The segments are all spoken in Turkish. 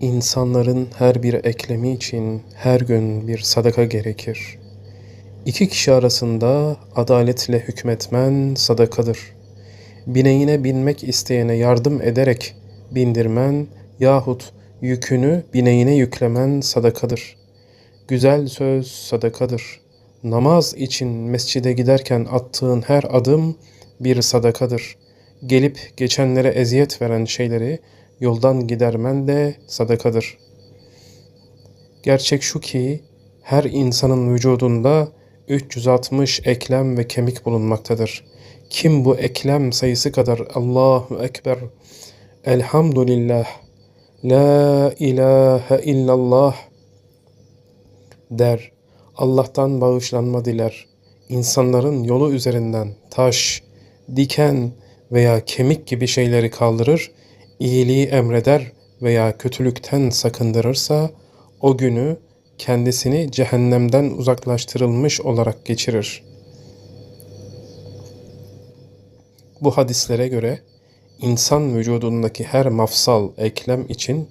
İnsanların her bir eklemi için her gün bir sadaka gerekir. İki kişi arasında adaletle hükmetmen sadakadır. Bineğine binmek isteyene yardım ederek bindirmen yahut yükünü bineğine yüklemen sadakadır. Güzel söz sadakadır. Namaz için mescide giderken attığın her adım bir sadakadır. Gelip geçenlere eziyet veren şeyleri yoldan gidermen de sadakadır. Gerçek şu ki her insanın vücudunda 360 eklem ve kemik bulunmaktadır. Kim bu eklem sayısı kadar Allahu Ekber, Elhamdülillah, La ilahe illallah der. Allah'tan bağışlanma diler. İnsanların yolu üzerinden taş, diken veya kemik gibi şeyleri kaldırır iyiliği emreder veya kötülükten sakındırırsa o günü kendisini cehennemden uzaklaştırılmış olarak geçirir. Bu hadislere göre insan vücudundaki her mafsal eklem için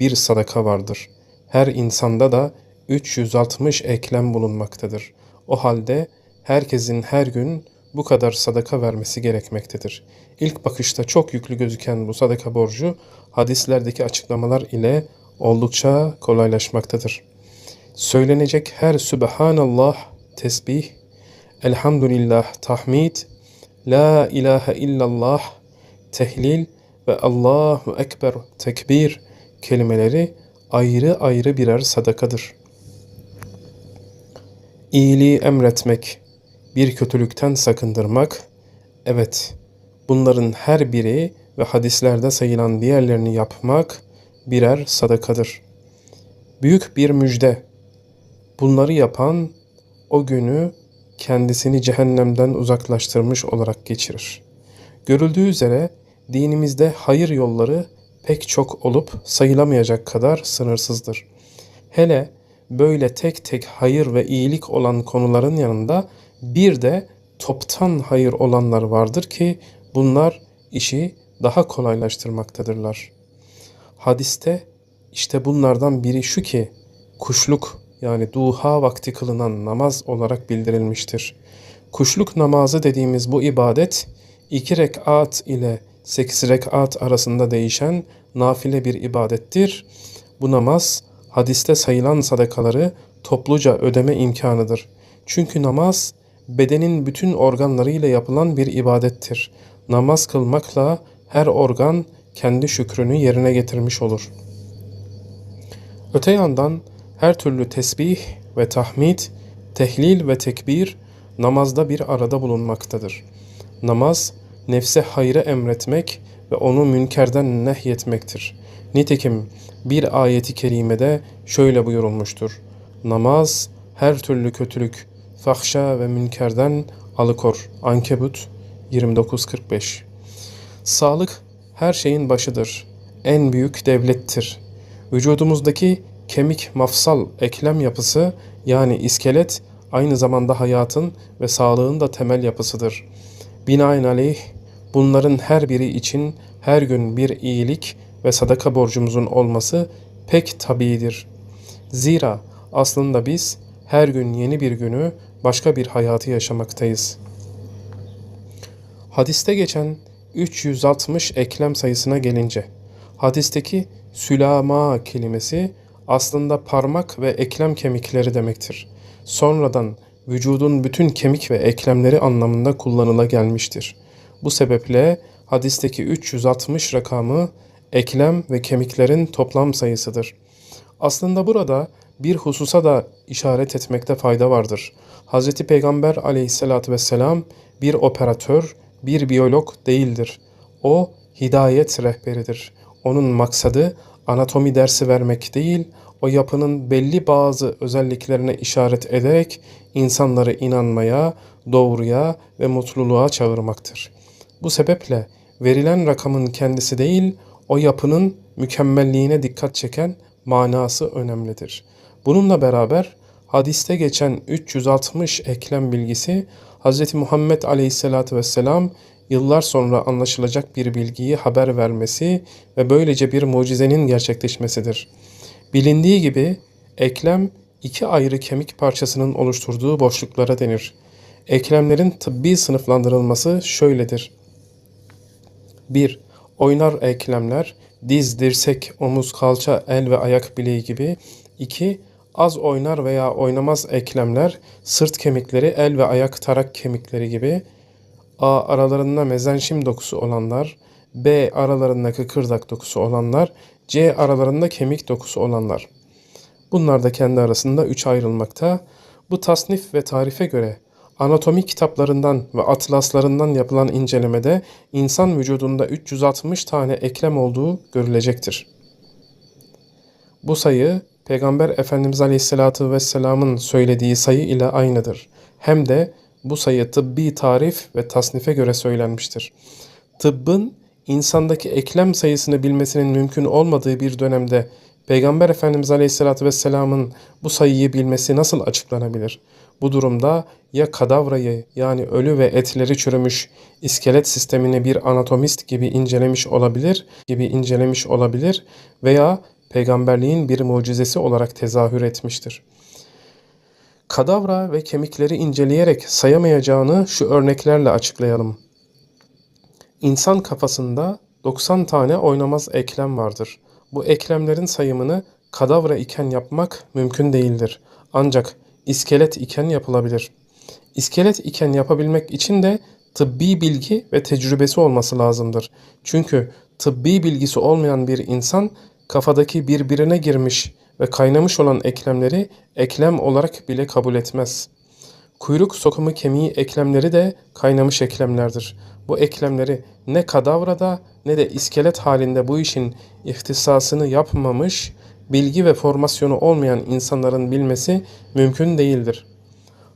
bir sadaka vardır. Her insanda da 360 eklem bulunmaktadır. O halde herkesin her gün bu kadar sadaka vermesi gerekmektedir. İlk bakışta çok yüklü gözüken bu sadaka borcu hadislerdeki açıklamalar ile oldukça kolaylaşmaktadır. Söylenecek her Sübhanallah tesbih, Elhamdülillah tahmid, La ilahe illallah tehlil ve Allahu Ekber tekbir kelimeleri ayrı ayrı birer sadakadır. İyiliği emretmek, bir kötülükten sakındırmak, evet bunların her biri ve hadislerde sayılan diğerlerini yapmak birer sadakadır. Büyük bir müjde. Bunları yapan o günü kendisini cehennemden uzaklaştırmış olarak geçirir. Görüldüğü üzere dinimizde hayır yolları pek çok olup sayılamayacak kadar sınırsızdır. Hele böyle tek tek hayır ve iyilik olan konuların yanında bir de toptan hayır olanlar vardır ki bunlar işi daha kolaylaştırmaktadırlar. Hadiste işte bunlardan biri şu ki kuşluk yani duha vakti kılınan namaz olarak bildirilmiştir. Kuşluk namazı dediğimiz bu ibadet iki rekat ile sekiz rekat arasında değişen nafile bir ibadettir. Bu namaz hadiste sayılan sadakaları topluca ödeme imkanıdır. Çünkü namaz bedenin bütün organlarıyla yapılan bir ibadettir. Namaz kılmakla her organ kendi şükrünü yerine getirmiş olur. Öte yandan her türlü tesbih ve tahmid, tehlil ve tekbir namazda bir arada bulunmaktadır. Namaz, nefse hayrı emretmek ve onu münkerden nehyetmektir. Nitekim bir ayeti kerimede şöyle buyurulmuştur. Namaz her türlü kötülük, fahşa ve münkerden alıkor. Ankebut 29.45 Sağlık her şeyin başıdır. En büyük devlettir. Vücudumuzdaki kemik mafsal eklem yapısı yani iskelet aynı zamanda hayatın ve sağlığın da temel yapısıdır. Binaenaleyh bunların her biri için her gün bir iyilik ve sadaka borcumuzun olması pek tabidir. Zira aslında biz her gün yeni bir günü başka bir hayatı yaşamaktayız. Hadiste geçen 360 eklem sayısına gelince, hadisteki sülama kelimesi aslında parmak ve eklem kemikleri demektir. Sonradan vücudun bütün kemik ve eklemleri anlamında kullanıla gelmiştir. Bu sebeple hadisteki 360 rakamı eklem ve kemiklerin toplam sayısıdır. Aslında burada bir hususa da işaret etmekte fayda vardır. Hz. Peygamber aleyhissalatü vesselam bir operatör, bir biyolog değildir. O hidayet rehberidir. Onun maksadı anatomi dersi vermek değil, o yapının belli bazı özelliklerine işaret ederek insanları inanmaya, doğruya ve mutluluğa çağırmaktır. Bu sebeple verilen rakamın kendisi değil, o yapının mükemmelliğine dikkat çeken manası önemlidir. Bununla beraber hadiste geçen 360 eklem bilgisi Hz. Muhammed Aleyhisselatü Vesselam yıllar sonra anlaşılacak bir bilgiyi haber vermesi ve böylece bir mucizenin gerçekleşmesidir. Bilindiği gibi eklem iki ayrı kemik parçasının oluşturduğu boşluklara denir. Eklemlerin tıbbi sınıflandırılması şöyledir. 1. Oynar eklemler, diz, dirsek, omuz, kalça, el ve ayak bileği gibi. 2. Az oynar veya oynamaz eklemler, sırt kemikleri, el ve ayak tarak kemikleri gibi. A. Aralarında mezenşim dokusu olanlar. B. Aralarında kıkırdak dokusu olanlar. C. Aralarında kemik dokusu olanlar. Bunlar da kendi arasında üç ayrılmakta. Bu tasnif ve tarife göre anatomi kitaplarından ve atlaslarından yapılan incelemede insan vücudunda 360 tane eklem olduğu görülecektir. Bu sayı Peygamber Efendimiz Aleyhisselatü Vesselam'ın söylediği sayı ile aynıdır. Hem de bu sayı tıbbi tarif ve tasnife göre söylenmiştir. Tıbbın insandaki eklem sayısını bilmesinin mümkün olmadığı bir dönemde Peygamber Efendimiz Aleyhisselatü Vesselam'ın bu sayıyı bilmesi nasıl açıklanabilir? Bu durumda ya kadavrayı yani ölü ve etleri çürümüş iskelet sistemini bir anatomist gibi incelemiş olabilir gibi incelemiş olabilir veya peygamberliğin bir mucizesi olarak tezahür etmiştir. Kadavra ve kemikleri inceleyerek sayamayacağını şu örneklerle açıklayalım. İnsan kafasında 90 tane oynamaz eklem vardır. Bu eklemlerin sayımını kadavra iken yapmak mümkün değildir. Ancak iskelet iken yapılabilir. İskelet iken yapabilmek için de tıbbi bilgi ve tecrübesi olması lazımdır. Çünkü tıbbi bilgisi olmayan bir insan kafadaki birbirine girmiş ve kaynamış olan eklemleri eklem olarak bile kabul etmez. Kuyruk sokumu kemiği eklemleri de kaynamış eklemlerdir. Bu eklemleri ne kadavrada ne de iskelet halinde bu işin ihtisasını yapmamış, bilgi ve formasyonu olmayan insanların bilmesi mümkün değildir.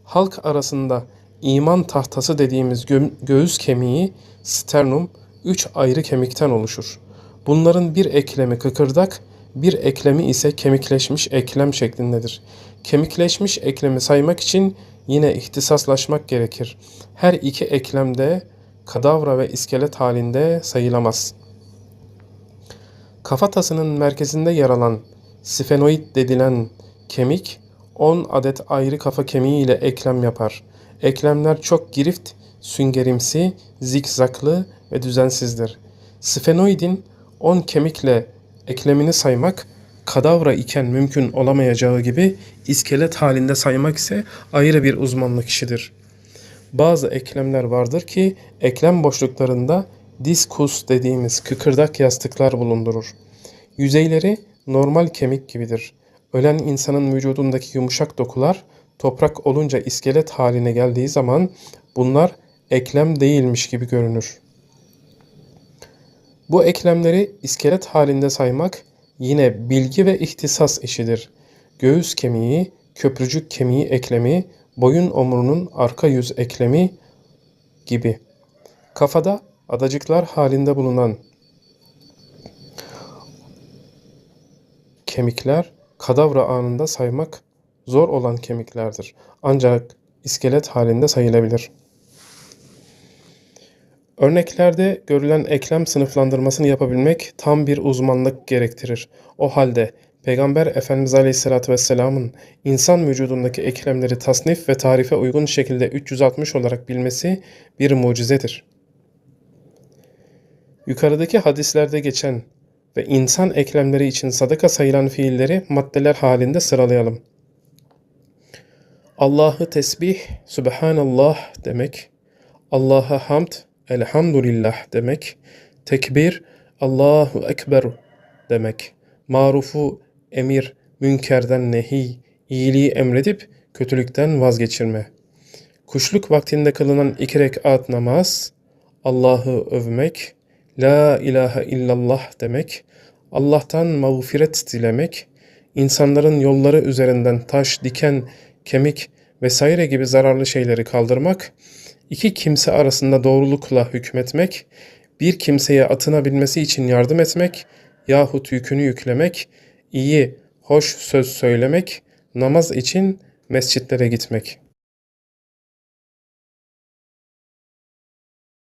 Halk arasında iman tahtası dediğimiz gö göğüs kemiği, sternum, üç ayrı kemikten oluşur. Bunların bir eklemi kıkırdak, bir eklemi ise kemikleşmiş eklem şeklindedir. Kemikleşmiş eklemi saymak için yine ihtisaslaşmak gerekir. Her iki eklem de kadavra ve iskelet halinde sayılamaz. Kafatasının merkezinde yer alan sfenoid dedilen kemik 10 adet ayrı kafa kemiği ile eklem yapar. Eklemler çok girift, süngerimsi, zikzaklı ve düzensizdir. Sfenoidin 10 kemikle eklemini saymak kadavra iken mümkün olamayacağı gibi iskelet halinde saymak ise ayrı bir uzmanlık işidir. Bazı eklemler vardır ki eklem boşluklarında diskus dediğimiz kıkırdak yastıklar bulundurur. Yüzeyleri normal kemik gibidir. Ölen insanın vücudundaki yumuşak dokular toprak olunca iskelet haline geldiği zaman bunlar eklem değilmiş gibi görünür. Bu eklemleri iskelet halinde saymak yine bilgi ve ihtisas işidir. Göğüs kemiği, köprücük kemiği eklemi, boyun omurunun arka yüz eklemi gibi. Kafada adacıklar halinde bulunan kemikler kadavra anında saymak zor olan kemiklerdir. Ancak iskelet halinde sayılabilir. Örneklerde görülen eklem sınıflandırmasını yapabilmek tam bir uzmanlık gerektirir. O halde Peygamber Efendimiz Aleyhisselatü Vesselam'ın insan vücudundaki eklemleri tasnif ve tarife uygun şekilde 360 olarak bilmesi bir mucizedir. Yukarıdaki hadislerde geçen ve insan eklemleri için sadaka sayılan fiilleri maddeler halinde sıralayalım. Allah'ı tesbih, Subhanallah demek, Allah'a hamd, Elhamdülillah demek, tekbir, Allahu Ekber demek, marufu emir, münkerden nehi, iyiliği emredip kötülükten vazgeçirme. Kuşluk vaktinde kılınan iki rekat namaz, Allah'ı övmek, La ilahe illallah demek, Allah'tan mağfiret dilemek, insanların yolları üzerinden taş, diken, kemik vesaire gibi zararlı şeyleri kaldırmak, iki kimse arasında doğrulukla hükmetmek, bir kimseye atına binmesi için yardım etmek yahut yükünü yüklemek, iyi, hoş söz söylemek, namaz için mescitlere gitmek.''